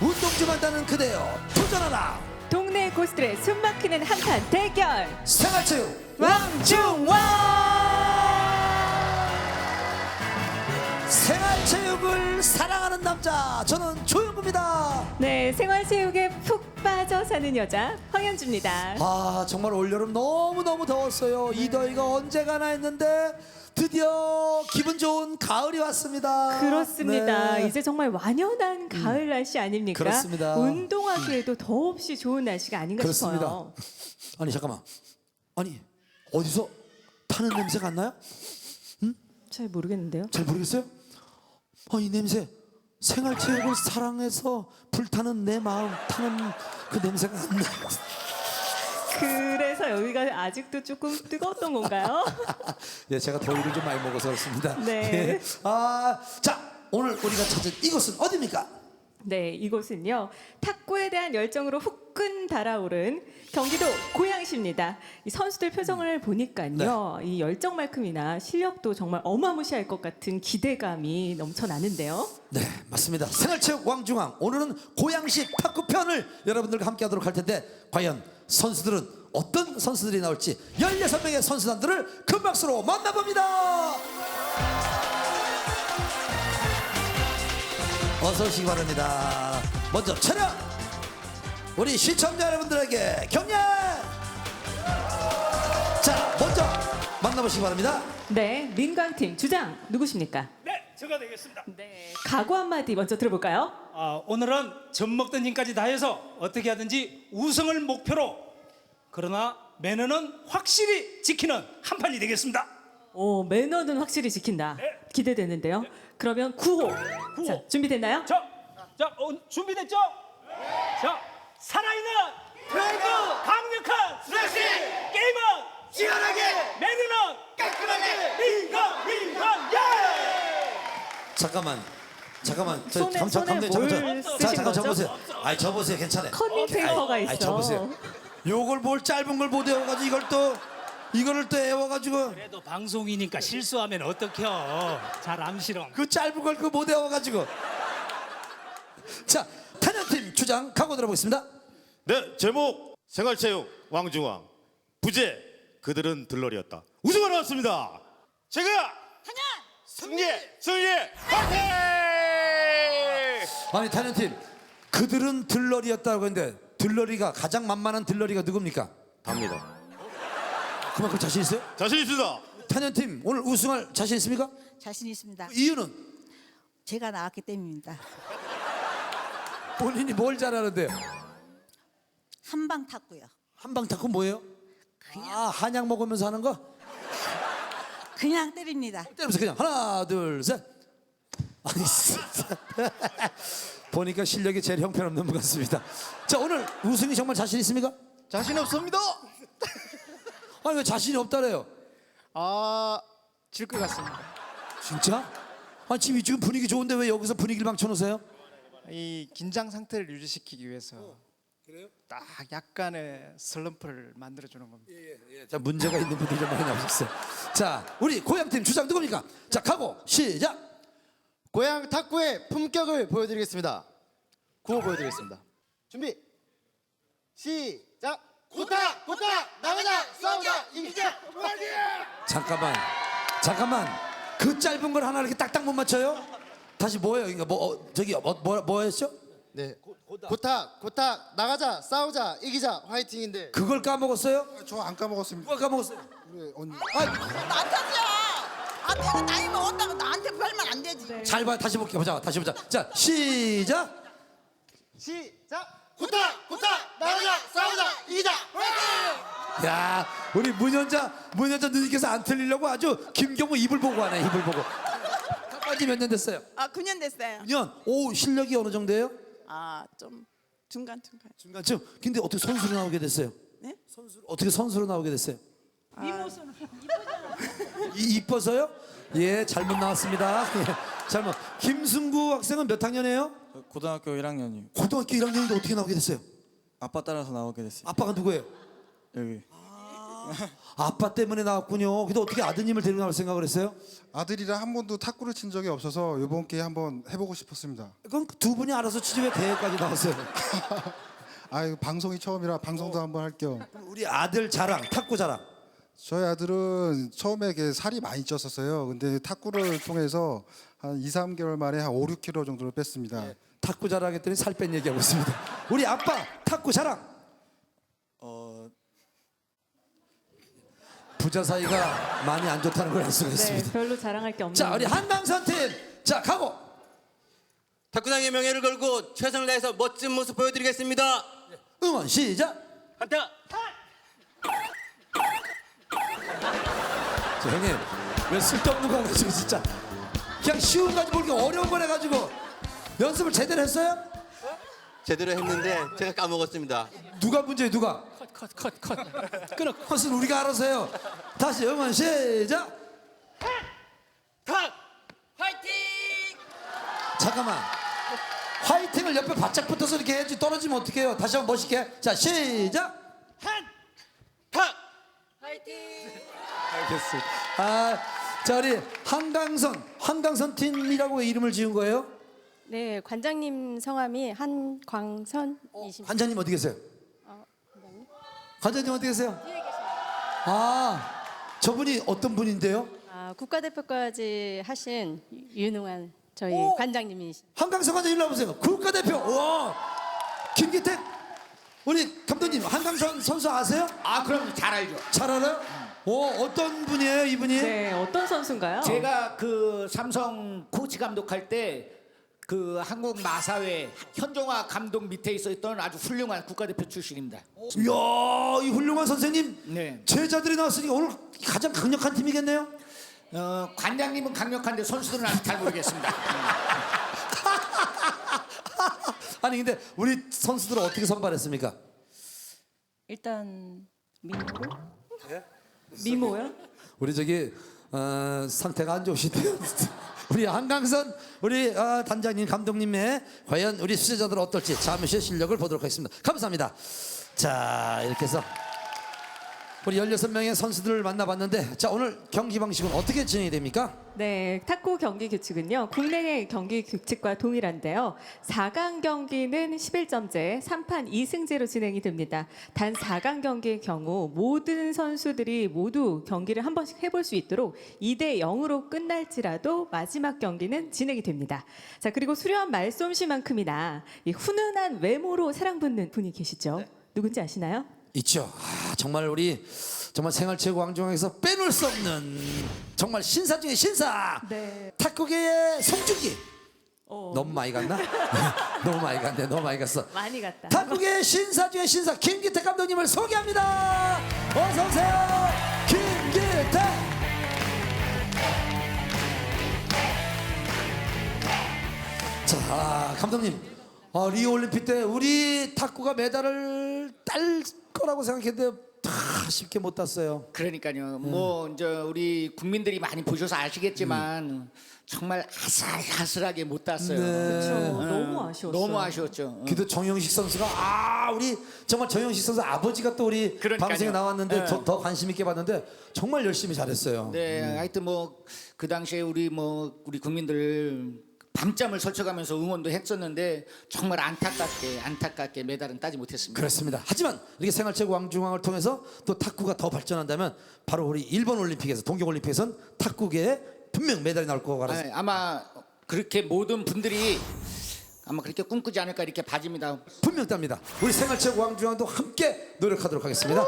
운동 좀 한다는 그대여 도전하라. 동네 고수들의 숨막히는 한판 대결. 생활체육 왕중왕! 생활체육을 사랑하는 남자 저는 조영구입니다. 네 생활체육에 푹 빠져 사는 여자 황현주입니다. 아 정말 올여름 너무너무 더웠어요. 이 더위가 언제 가나 했는데 드디어 기분 좋은 가을이 왔습니다. 그렇습니다. 네. 이제 정말 완연한 가을 날씨 아닙니까? 그렇습니다. 운동하기에도 더없이 좋은 날씨가 아닌가 그렇습니다. 싶어요. 아니 잠깐만. 아니 어디서 타는 냄새가 안 나요? 잘 모르겠는데요. 잘 모르겠어요? 아, 이 냄새. 생활체육을 사랑해서 불타는 내 마음 타는 그 냄새가 안 나요 그래서 여기가 아직도 조금 뜨거웠던 건가요? 예, 제가 더위를 좀 많이 먹어서 그렇습니다 네. 예. 아, 자 오늘 우리가 찾은 이곳은 어디입니까? 네, 이곳은요. 탁구에 대한 열정으로 후끈 달아오른 경기도 고양시입니다. 이 선수들 표정을 보니까요. 이 열정만큼이나 실력도 정말 어마무시할 것 같은 기대감이 넘쳐나는데요. 네, 맞습니다. 생활체육 왕중왕 오늘은 고양시 탁구편을 여러분들과 함께 하도록 할 텐데 과연 선수들은 어떤 선수들이 나올지 16명의 선수단들을 큰 박수로 만나봅니다. 어서 오시기 바랍니다. 먼저 차렷! 우리 시청자 여러분들에게 격려! 자, 먼저 만나보시기 바랍니다. 네, 민광팀 주장 누구십니까? 네, 제가 되겠습니다. 네, 각오 한마디 먼저 들어볼까요? 아, 오늘은 젖 먹던 님까지 다 해서 어떻게 하든지 우승을 목표로 그러나 매너는 확실히 지키는 한 판이 되겠습니다. 오, 매너는 확실히 지킨다. 기대되는데요. 그러면 9호. 구호. 자, 준비됐나요? 자, 자, 어, 준비됐죠? 자, 살아있는 드라이브 강력한 스매시 게임은 시원하게 매너는 깔끔하게 민감 민감 예! 잠깐만. 잠깐만. 저 손에- 잠, 잠, 손에 잠, 뭘 잠, 쓰신 자, 잠깐 거죠? 아니 저 보세요. 괜찮아요. 커닝 페이퍼가 아니, 있어. 보세요. 요걸 뭘 짧은 걸 못 외워가지고 이걸 또 이거를 또 외워가지고 그래도 방송이니까 실수하면 어떡해요? 잘 암시렁. 그 짧은 걸 그 못 외워가지고. 자, 탄현팀 주장 각오 들어보겠습니다. 네, 제목 생활체육 왕중왕 부제 그들은 들러리였다. 우승을 나왔습니다. 제가 승리 승리 파이팅! 아니 탄현팀 그들은 들러리였다고 했는데 들러리가 가장 만만한 들러리가 누굽니까? 답니다. 그만큼 자신 있어요? 자신 있습니다. 탄현팀 오늘 우승할 자신 있습니까? 자신 있습니다. 이유는 제가 나왔기 때문입니다. 본인이 뭘 잘하는데요? 한방 탔고요. 한방 탁구 뭐예요? 아 한약 먹으면서 하는 거? 그냥 때립니다. 때리면서 그냥 하나 둘 셋. 아니 진짜 보니까 실력이 제일 형편없는 것 같습니다. 자 오늘 우승이 정말 자신 있습니까? 자신 없습니다. 아니 왜 자신이 없다래요? 아, 질 것 같습니다. 진짜? 아니 지금 지금 분위기 좋은데 왜 여기서 분위기를 망쳐놓으세요? 이 긴장 상태를 유지시키기 위해서 딱 약간의 슬럼프를 만들어 주는 겁니다. 자 문제가 있는 분들이 좀 많이 나오셨어요. 자 우리 고향팀 주장 누굽니까? 자 가고 시작. 고향 탁구의 품격을 보여드리겠습니다. 구호 보여드리겠습니다. 준비. 시작. 고타 고타 나가자 싸우자 이기자 잠깐만 잠깐만 그 짧은 걸 하나 이렇게 딱딱 못 맞춰요? 다시 뭐예요? 그러니까 뭐 어, 저기 뭐, 뭐 뭐였죠? 네. 고타 고타 나가자 싸우자 이기자 화이팅인데 그걸 까먹었어요? 저 안 까먹었습니다. 누가 까먹었어요? 우리 언니. 아, 나 탓이야. 아 내가 나이 먹었다고 나한테 별말 안 되지. 잘 봐, 다시 볼게요. 보자, 다시 보자. 자, 시작. 시작. 고타 고타 나가자 싸우자 이기자 화이팅! 야, 우리 문현자, 문현자 누님께서 안 틀리려고 아주 김경호 입을 보고 하네, 입을 보고. 까지 몇 년 됐어요? 아 9년 됐어요. 9년. 오, 실력이 어느 정도예요? 아 좀 중간 중간. 중간쯤. 근데 어떻게 선수로 나오게 됐어요? 네? 선수 어떻게 선수로 나오게 됐어요? 이 이뻐서요? 예, 잘못 나왔습니다. 예, 잘못. 김승구 학생은 몇 학년이에요? 고등학교 1학년이요. 고등학교 1학년인데 어떻게 나오게 됐어요? 아빠 따라서 나오게 됐어요. 아빠가 누구예요? 여기. 아빠 때문에 나왔군요. 근데 어떻게 아드님을 데리고 나올 생각을 했어요? 아들이랑 한 번도 탁구를 친 적이 없어서 이번 기회에 한번 해보고 싶었습니다. 그럼 두 분이 알아서 치즈왜 대회까지 나왔어요? 아 방송이 처음이라 방송도 한번 할 겸. 그럼 우리 아들 자랑, 탁구 자랑. 저희 아들은 처음에 이렇게 살이 많이 쪘었어요. 근데 탁구를 통해서 한 2, 3개월 만에 한 5, 6kg 정도를 뺐습니다. 탁구 자랑했더니 살 뺀 얘기하고 있습니다. 우리 아빠 탁구 자랑. 어, 부자 사이가 많이 안 좋다는 걸 알 수가 네, 있습니다. 별로 자랑할 게 없는. 자, 우리 한강선 팀. 자, 가고. 탁구장의 명예를 걸고 최선을 다해서 멋진 모습 보여드리겠습니다. 응원 시작. 한타! 자, 형님. 왜 쓸데없는 거 가지고 진짜. 그냥 쉬운 거 가지고 이렇게 어려운 걸 해가지고 연습을 제대로 했어요? 제대로 했는데 제가 까먹었습니다. 누가 문제예요, 누가? 컷 컷 컷. 끊어. 컷은 우리가 알아서 해요. 다시 응원 시작. 탁! 화이팅! 잠깐만. 화이팅을 옆에 바짝 붙어서 이렇게 해야지 떨어지면 어떡해요. 다시 한번 멋있게. 자, 시작. 탁! 알겠습니다. 아, 자 우리 한강선 한강선 팀이라고 이름을 지은 거예요? 네, 관장님 성함이 한광선이십니다. 관장님 어디 계세요? 관장님 어디 계세요? 아, 저분이 어떤 분인데요? 아, 국가대표까지 하신 유능한 저희 오! 관장님이십니다. 한강선 관장 일로 와보세요. 국가대표. 와, 김기택. 우리 감독님 한강선 선수 아세요? 아 그럼 잘 알죠. 잘 알아요? 오, 어떤 분이에요, 이분이? 네, 어떤 선수인가요? 제가 그 삼성 코치 감독할 때 그 한국 마사회 현종화 감독 밑에 있었던 아주 훌륭한 국가대표 출신입니다. 이야, 이 훌륭한 선생님. 네. 제자들이 나왔으니까 오늘 가장 강력한 팀이겠네요. 어, 관장님은 강력한데 선수들은 아직 잘 모르겠습니다. 아니 근데 우리 선수들은 어떻게 선발했습니까? 일단 민호로 미모요? 우리 저기 어, 상태가 안 좋으신데요. 우리 한강선 우리 어, 단장님 감독님의 과연 우리 수제자들 어떨지 잠시 실력을 보도록 하겠습니다. 감사합니다. 자 이렇게 해서 우리 16명의 선수들을 만나봤는데 자 오늘 경기 방식은 어떻게 진행이 됩니까? 네, 탁구 경기 규칙은요. 국내 경기 규칙과 동일한데요. 4강 경기는 11점제, 3판 2승제로 진행이 됩니다. 단 4강 경기의 경우 모든 선수들이 모두 경기를 한 번씩 해볼 수 있도록 2대 0으로 끝날지라도 마지막 경기는 진행이 됩니다. 자, 그리고 수려한 말솜씨만큼이나 이 훈훈한 외모로 사랑받는 분이 계시죠? 누군지 아시나요? 있죠. 아, 정말 우리 정말 생활체육 왕중왕에서 빼놓을 수 없는 정말 신사 중의 신사. 네. 탁구계의 송중기. 어, 너무 많이 갔나? 너무 많이 갔네. 너무 많이 갔어. 많이 갔다. 탁구계 신사 중의 신사 김기태 감독님을 소개합니다. 어서 오세요. 김기태. 자, 감독님. 어, 리오 올림픽 때 우리 탁구가 메달을 딸 거라고 생각했는데 다 쉽게 못 땄어요. 그러니까요. 뭐 이제 우리 국민들이 많이 보셔서 아시겠지만 정말 아슬아슬하게 못 땄어요. 네. 그렇죠. 어, 너무 아쉬웠어요. 너무 아쉬웠죠. 그래도 정영식 선수가 아 우리 정말 정영식 선수 아버지가 또 우리 그러니까요. 방송에 나왔는데 네. 더, 더 관심 있게 봤는데 정말 열심히 잘했어요. 네, 하여튼 뭐 그 당시에 우리 뭐 우리 국민들 밤잠을 설쳐가면서 응원도 했었는데 정말 안타깝게 안타깝게 메달은 따지 못했습니다. 그렇습니다. 하지만 이렇게 생활체육 왕중왕을 통해서 또 탁구가 더 발전한다면 바로 우리 일본 올림픽에서 동계 올림픽에선 탁구계에 분명 메달이 나올 거고 알아서 아, 아마 그렇게 모든 분들이 아마 그렇게 꿈꾸지 않을까 이렇게 봐집니다. 분명 답니다. 우리 생활체육 왕중왕도 함께 노력하도록 하겠습니다.